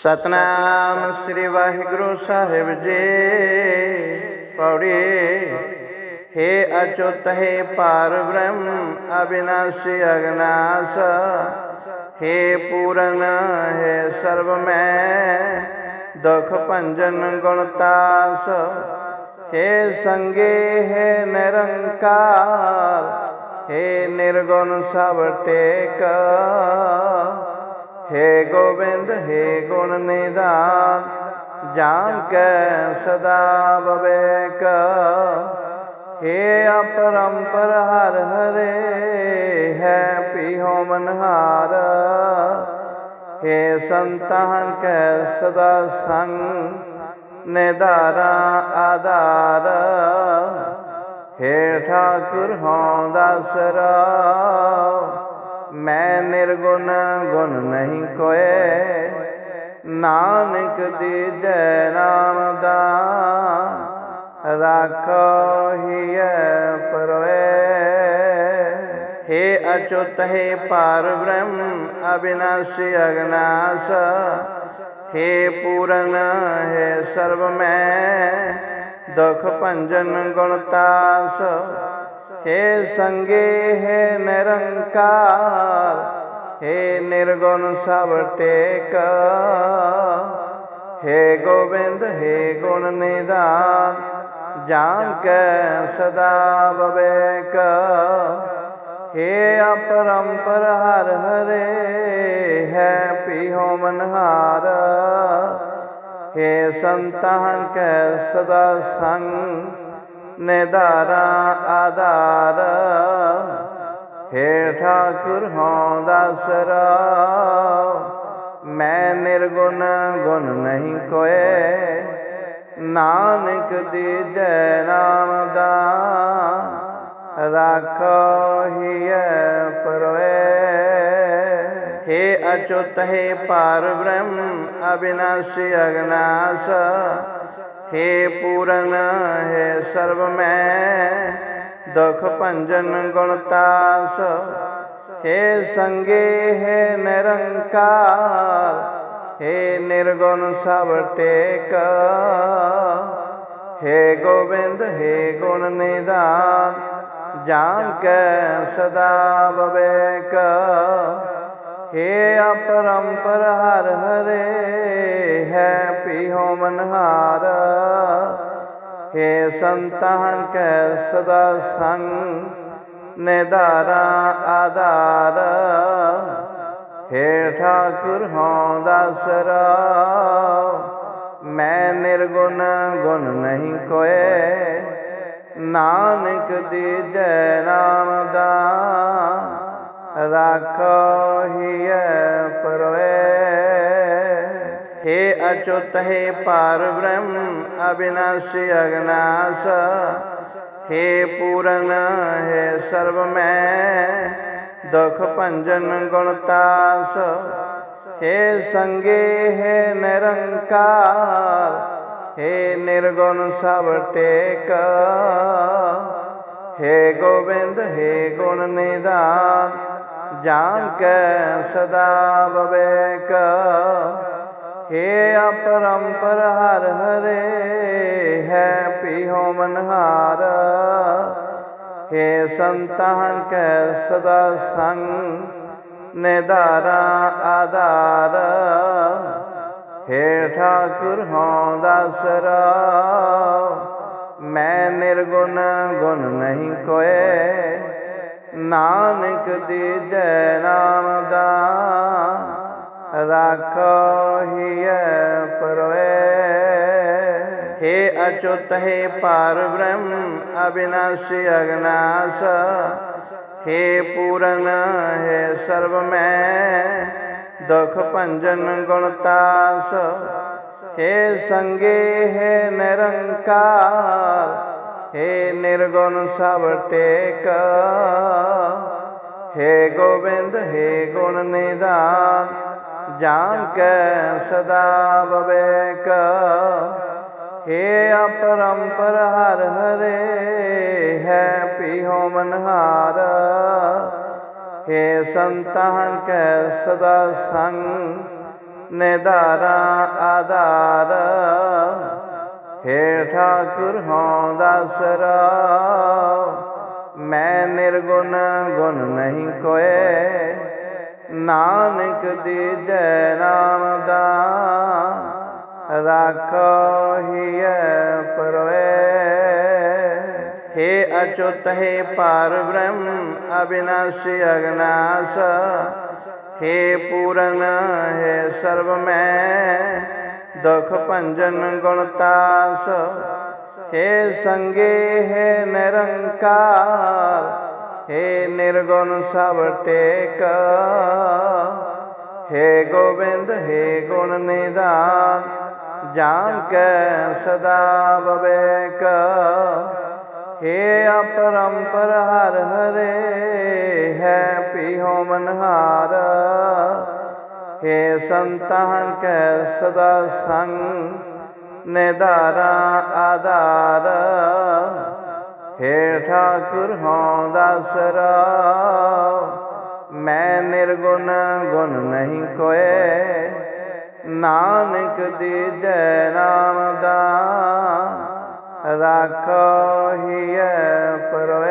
ਸਤਨਾਮ ਸ੍ਰੀ ਵਾਹਿਗੁਰੂ ਸਾਹਿਬ ਜੀ ਪੌੜੀ हे ਅਚੁਤ ਹੈ ਪਾਰ ਬ੍ਰਹਮ ਅਬਿਨਾਸ਼ੀ ਅਗਨਾਸ हे ਪੂਰਨ ਹੈ ਸਰਬ ਮੈਂ ਦੁਖ ਭੰਜਨ ਗੁਣਤਾਸ हे ਸੰਗੇ ਹੈ ਨਿਰੰਕਾਰ हे ਨਿਰਗੁਣ ਸਭ ਟੇਕ ਹੇ ਗੋਵਿੰਦ ਹੇ ਗੁਣ ਨਿਦਾਨ, ਜਾਨ ਕੈ ਸਦਾ ਬਵੇਕ। ਹੇ ਅਪਰੰਪਰ ਹਰ ਹਰੇ, ਹੈ ਪੀਹੋ ਮਨਹਾਰ। ਹੇ ਸੰਤਾਨ ਕੈ ਸਦਾ ਸੰਗ, ਨਿਧਾਰਾ ਆਧਾਰ। ਹੇ ਠਾਕੁਰ ਹੋਂ ਦਸਰਾ ਮੈਂ ਨਿਰਗੁਣ ਗੁਣ ਨਹੀਂ ਕੋਏ। ਨਾਨਕ ਦੀਜੈ ਨਾਮ ਦਾ ਰਾਖੋ ਹੀਐ ਪਰੋਏ। हे ਅਚੁਤ, ਹੈ ਪਾਰ ਬ੍ਰਹਮ, ਅਬਿਨਾਸ਼ੀ ਅਗਨਾਸ। हे ਪੂਰਨ, ਹੈ ਸਰਬ ਮੈਂ ਦੁਖ ਭੰਜਨ ਗੁਣਤਾਸ हे संगे है निरंकार हे निर्गुण सब टेक हे गोविंद हे गुण निधान जान के सदा विवेक हे अपरंपर हर हरे है पिहो मनहार हे संतान के सदा संग ਨਿਧਾਰਾ ਆਧਾਰ। ਹੇ ਠਾਕੁਰ ਹਉ ਦਸਰਾ ਮੈਂ ਨਿਰਗੁਣ, ਗੁਣ ਨਹੀਂ ਕੋਏ। ਨਾਨਕ ਦੇ ਜੈ ਨਾਮ ਦਾ ਰਾਖੋ ਹਿਐ ਪਰਵੇ ਹੇ ਅਚੁਤ, ਹੈ ਪਾਰ ਬ੍ਰਹਮ, ਅਬਿਨਾਸੀ ਅਗਨਾਸ। हे पूरन हे सर्व मैं दुख भंजन गुणतास हे संगे हे निरंकार हे निर्गुण सब टेक हे गोविंद हे गुण निधान जान के सदा विवेक हे अपरंपर हर हरे है पिहो मनहार हे संतान के सदा संग निधारा आधार हे ठाकुर हों दासरा मैं निर्गुण गुण नहीं कोए नानक दीजै नाम दा ਰਾਖੋ ਹੀਐ ਪਰੋਏ हे अच्युत हे पार ब्रह्म अविनाशी अगनाश हे पूरन हे सर्व मैं दुख भंजन गुणतास हे संगे हे निरंकार हे निर्गुण सब टेक ਹੇ ਗੋਬਿੰਦ, ਹੇ ਗੁਣ ਨਿਧਾਨ ਜਾਂ ਕੈ ਸਦਾ ਬਵੇਕ ਹੇ ਅਪਰੰਪਰ ਹਰ ਹਰੇ, ਹੈ ਪੀਹੋ ਮਨਹਾਰ। ਹੇ ਸੰਤਾਂ ਕੈ ਸਦਾ ਸੰਗ, ਨਿਧਾਰਾ ਆਧਾਰ। ਹੇ ਠਾਕੁਰ ਹੋਂ ਦਸਰਾ मैं निर्गुण गुण नहीं कोए ਨਾਨਕ ਦੀਜੈ ਨਾਮ ਦਾ ਰਾਖੋ ਹੀਐ ਪਰੋਏ हे अच्युत हे पार ब्रह्म अविनाशी अगनाश हे पूरन है सर्व मैं दुख भंजन गुणतास हे संगे है निरंकार হে নির্গুণ সব টেকা हे गोविंद हे गुण निदान जान के सदा बवेक हे अपरंपर हर हरे है पिहो मनहार हे संतान के सदा संग निदारा आधार ਹੇ ਠਾਕੁਰ ਹਾਂ ਦਸਰਾ ਮੈਂ ਨਿਰਗੁਣ ਗੁਣ ਨਹੀਂ ਕੋਏ। ਨਾਨਕ ਦੇ ਜੈ ਨਾਮ ਦਾ ਰਾਖੋ ਹਿਐ ਪਰਵੇ ਹੇ ਅਚੋਤ, ਹੇ ਪਾਰ ਬ੍ਰਹਮ, ਅਬਿਨਾਸ਼ੀ ਅਗਨਾਸ਼ हे पूरन हे सर्व में दुख भंजन गुणतास हे संगे हे निरंकार हे निर्गुण सब टेक हे गोविंद हे गुण निधान जान के सदा विवेक हे अपरंपर हर हरे ਹੋ ਮਨਹਾਰ। ਹੈ ਸੰਤਾਂ ਕੈ ਸਦਾ ਸੰਗ ਨਿਧਾਰਾ ਆਧਾਰ। ਹੇ ਠਾਕੁਰ ਹਉ ਦਸਰਾ ਮੈਂ ਨਿਰਗੁਣ ਗੁਣ ਨਹੀਂ ਕੋਏ। ਨਾਨਕ ਦੇ ਜੈ ਨਾਮ ਦਾ, ਰਾਖੋ ਹੀ ਪਰਵੇ